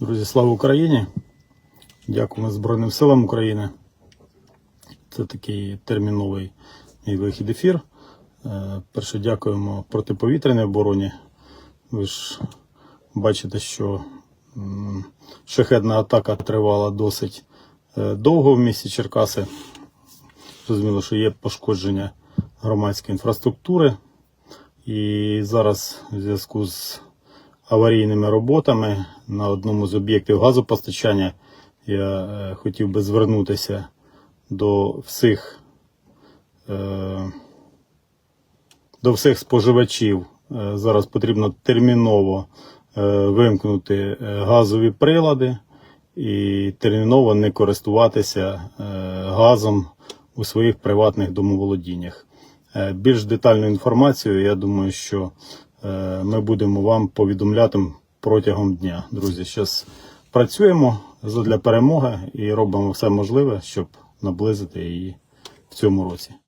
Друзі, слава Україні! Дякуємо Збройним силам України. Це такий терміновий мій вихід ефір. Е, Перше дякуємо протиповітряній обороні. Ви ж бачите, що шахедна атака тривала досить е, довго в місті Черкаси. Зрозуміло, що є пошкодження громадської інфраструктури. І зараз в зв'язку з аварійними роботами на одному з об'єктів газопостачання я е, хотів би звернутися до всіх, е, до всіх споживачів. Е, зараз потрібно терміново вимкнути газові прилади і терміново не користуватися газом у своїх приватних домоволодіннях. Більш детальну інформацію, я думаю, що ми будемо вам повідомляти протягом дня. Друзі, зараз працюємо для перемоги і робимо все можливе, щоб наблизити її в цьому році.